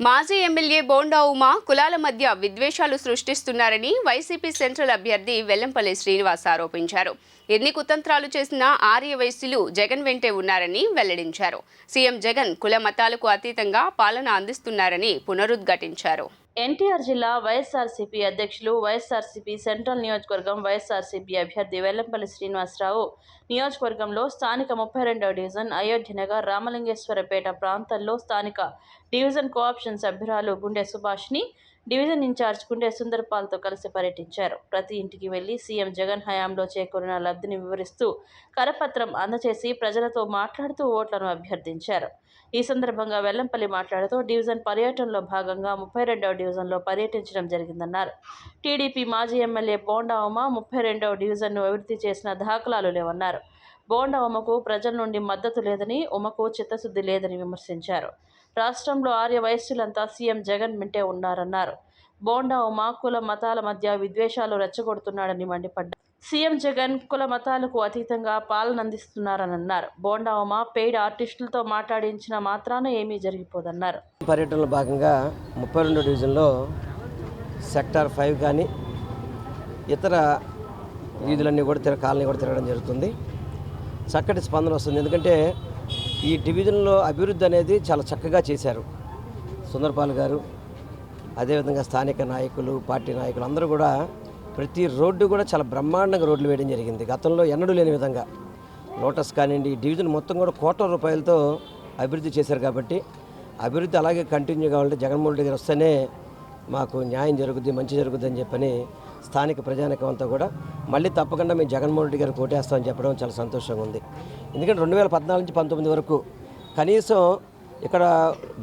మాజీ ఎమ్మెల్యే బోండా ఉమా కులాల మధ్య విద్వేషాలు సృష్టిస్తున్నారని వైసీపీ సెంట్రల్ అభ్యర్థి వెల్లంపల్లి శ్రీనివాస్ ఆరోపించారు. ఎన్ని కుతంత్రాలు చేసినా ఆర్య వైశ్యులు జగన్ వెంటే ఉన్నారని వెల్లడించారు. సీఎం జగన్ కుల మతాలకు అతీతంగా పాలన అందిస్తున్నారని పునరుద్ఘాటించారు. ఎన్టీఆర్ జిల్లా వైఎస్ఆర్సీపీ అధ్యక్షులు వైఎస్ఆర్సీపీ సెంట్రల్ నియోజకవర్గం వైఎస్ఆర్సీపీ అభ్యర్థి వెల్లంపల్లి శ్రీనివాసరావు. నియోజకవర్గంలో స్థానిక ముప్పై రెండవ డివిజన్ అయోధ్యనగర్ రామలింగేశ్వరపేట ప్రాంతంలో స్థానిక డివిజన్ కోఆప్షన్ సభ్యురాలు గుండె సుభాష్ని డివిజన్ ఇన్ఛార్జ్ కుండే సుందర్పాల్తో కలిసి పర్యటించారు. ప్రతి ఇంటికి వెళ్ళి సీఎం జగన్ హయాంలో చేకూరిన లబ్ధిని వివరిస్తూ కరపత్రం అందజేసి ప్రజలతో మాట్లాడుతూ ఓట్లను అభ్యర్థించారు. ఈ సందర్భంగా వెల్లంపల్లి మాట్లాడుతూ డివిజన్ పర్యటనలో భాగంగా ముప్పై రెండవ డివిజన్లో పర్యటించడం జరిగిందన్నారు. టీడీపీ మాజీ ఎమ్మెల్యే బోండా ఉమ ముప్పై రెండవ డివిజన్ను అభివృద్ధి చేసిన దాఖలాలు లేవన్నారు. బోండా ఉమకు ప్రజల నుండి మద్దతు లేదని ఉమకు చిత్తశుద్ధి లేదని విమర్శించారు. రాష్ట్రంలో ఆర్య వయస్సులంతా సీఎం జగన్ మింటే ఉన్నారన్నారు. బోండా ఉమ కుల మతాల మధ్య విద్వేషాలు రెచ్చగొడుతున్నాడని మండిపడ్డారు. సీఎం జగన్ కుల మతాలకు అతీతంగా పాలన అందిస్తున్నారని అన్నారు బోండా ఉమ పెయిడ్ ఆర్టిస్టులతో మాట్లాడించిన మాత్రాన ఏమీ జరిగిపోదన్నారు. పర్యటనలో భాగంగా ముప్పై రెండు డివిజన్లో సెక్టార్ ఫైవ్ కానీ ఇతర వీధులన్నీ కూడా తిరగ కాలనీ కూడా తిరగడం జరుగుతుంది. చక్కటి స్పందన వస్తుంది. ఎందుకంటే ఈ డివిజన్లో అభివృద్ధి అనేది చాలా చక్కగా చేశారు. సుందరపాల్ గారు అదేవిధంగా స్థానిక నాయకులు పార్టీ నాయకులు అందరూ కూడా ప్రతి రోడ్డు కూడా చాలా బ్రహ్మాండంగా రోడ్లు వేయడం జరిగింది. గతంలో ఎన్నడూ లేని విధంగా. లోటస్ కానివ్వండి ఈ డివిజన్ మొత్తం కూడా కోట్ల రూపాయలతో అభివృద్ధి చేశారు కాబట్టి అభివృద్ధి అలాగే కంటిన్యూ కావాలంటే జగన్మోహన్ రెడ్డి గారు వస్తేనే మాకు న్యాయం జరుగుద్ది మంచి జరుగుద్ది అని చెప్పని స్థానిక ప్రజానికం అంతా కూడా మళ్ళీ తప్పకుండా మేము జగన్మోహన్ రెడ్డి గారు కోటేస్తామని చెప్పడం చాలా సంతోషంగా ఉంది. ఎందుకంటే రెండు వేల పద్నాలుగు నుంచి పంతొమ్మిది వరకు కనీసం ఇక్కడ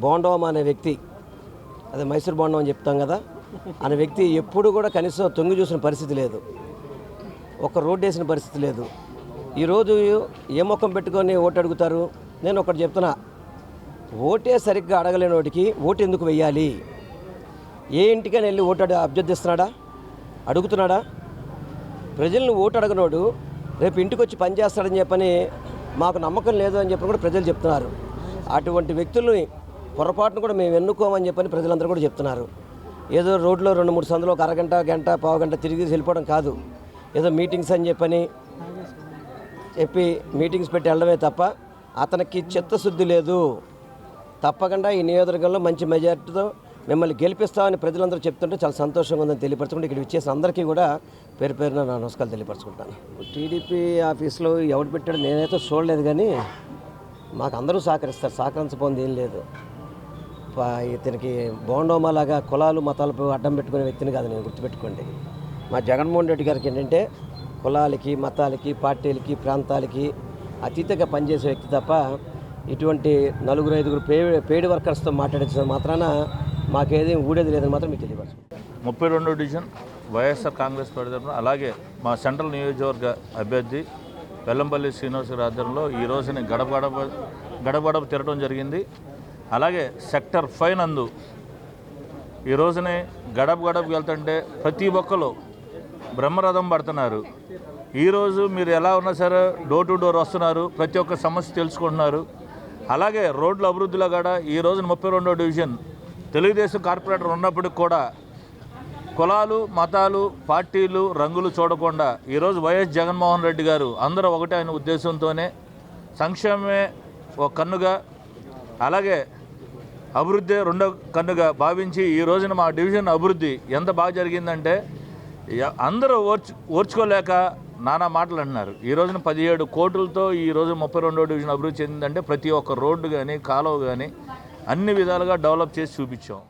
బోండోమ్ అనే వ్యక్తి అదే మైసూర్ బోండం అని చెప్తాం కదా అనే వ్యక్తి ఎప్పుడు కూడా కనీసం తొంగి చూసిన పరిస్థితి లేదు. ఒక రోడ్డు వేసిన పరిస్థితి లేదు. ఈరోజు ఏ ముఖం పెట్టుకొని ఓటు అడుగుతారు? నేను ఒకటి చెప్తున్నా ఓటే సరిగ్గా అడగలేని వాటికి ఓటు ఎందుకు వెయ్యాలి ఏ ఇంటికైనా వెళ్ళి ఓటాడు అభ్యర్థిస్తున్నాడా? అడుగుతున్నాడా? ప్రజలను ఓటు అడగనోడు రేపు ఇంటికి వచ్చి పని చేస్తాడని చెప్పని మాకు నమ్మకం లేదు అని చెప్పి కూడా ప్రజలు చెప్తున్నారు. అటువంటి వ్యక్తుల్ని పొరపాటును కూడా మేము ఎన్నుకోమని చెప్పని ప్రజలందరూ కూడా చెప్తున్నారు. ఏదో రోడ్లో రెండు మూడు సందులో ఒక అరగంట గంట పావు గంట తిరిగి వెళ్ళిపోవడం కాదు. ఏదో మీటింగ్స్ అని చెప్పని చెప్పి మీటింగ్స్ పెట్టి వెళ్ళడమే తప్ప అతనికి చిత్తశుద్ధి లేదు. తప్పకుండా ఈ నియోజకవర్గంలో మంచి మెజార్టీతో మిమ్మల్ని గెలిపిస్తామని ప్రజలందరూ చెప్తుంటే చాలా సంతోషంగా ఉందని తెలియపరచుకుంటే ఇక్కడ ఇచ్చేసిన అందరికీ కూడా పేరు పేరున నా నమస్కారాలు తెలియపరచుకుంటాను. టీడీపీ ఆఫీస్లో ఎవడు పెట్టాడు నేనైతే చూడలేదు కానీ మాకు అందరూ సహకరిస్తారు. సహకరించబోంది ఏం లేదు. ఇతనికి బోండోమాలాగా కులాలు మతాలపై అడ్డం పెట్టుకునే వ్యక్తిని కాదు నేను గుర్తుపెట్టుకోండి. మా జగన్మోహన్ రెడ్డి గారికి ఏంటంటే కులాలకి మతాలకి పార్టీలకి ప్రాంతాలకి అతీతంగా పనిచేసే వ్యక్తి తప్ప ఇటువంటి నలుగురు ఐదుగురు పే పేడ్ వర్కర్స్తో మాట్లాడించిన మాత్రాన మాకేదేం ఊడేది లేదని మాత్రం మీకు తెలియపరచు. ముప్పై రెండో డివిజన్ వైఎస్ఆర్ కాంగ్రెస్ పార్టీ తరఫున అలాగే మా సెంట్రల్ నియోజకవర్గ అభ్యర్థి వెల్లంపల్లి శ్రీనివాస గారి ఆధ్వర్యంలో ఈ రోజుని గడప గడప గడప గడప తిరగడం జరిగింది. అలాగే సెక్టర్ ఫైవ్ నందు ఈ రోజుని గడప గడపకి వెళ్తుంటే ప్రతి ఒక్కరు బ్రహ్మరథం పడుతున్నారు. ఈరోజు మీరు ఎలా ఉన్నా సరే డోర్ టు డోర్ వస్తున్నారు ప్రతి ఒక్క సమస్య తెలుసుకుంటున్నారు. అలాగే రోడ్ల అభివృద్ధిలో కూడా ఈ రోజున ముప్పై రెండో డివిజన్ తెలుగుదేశం కార్పొరేటర్ ఉన్నప్పటికి కూడా కులాలు మతాలు పార్టీలు రంగులు చూడకుండా ఈరోజు వైఎస్ జగన్మోహన్ రెడ్డి గారు అందరూ ఒకటే అనే ఉద్దేశంతోనే సంక్షేమమే ఒక కన్నుగా అలాగే అభివృద్ధి రెండో కన్నుగా భావించి ఈ రోజున మా డివిజన్ అభివృద్ధి ఎంత బాగా జరిగిందంటే అందరూ ఓర్చు ఓర్చుకోలేక నానా మాటలు అంటున్నారు. ఈ రోజున పదిహేడు కోట్లతో ఈ రోజు ముప్పై రెండో డివిజన్ అభివృద్ధి చెందిందంటే ప్రతి ఒక్క రోడ్డు కానీ కాలువ కానీ అన్ని విధాలుగా డెవలప్ చేసి చూపించాం.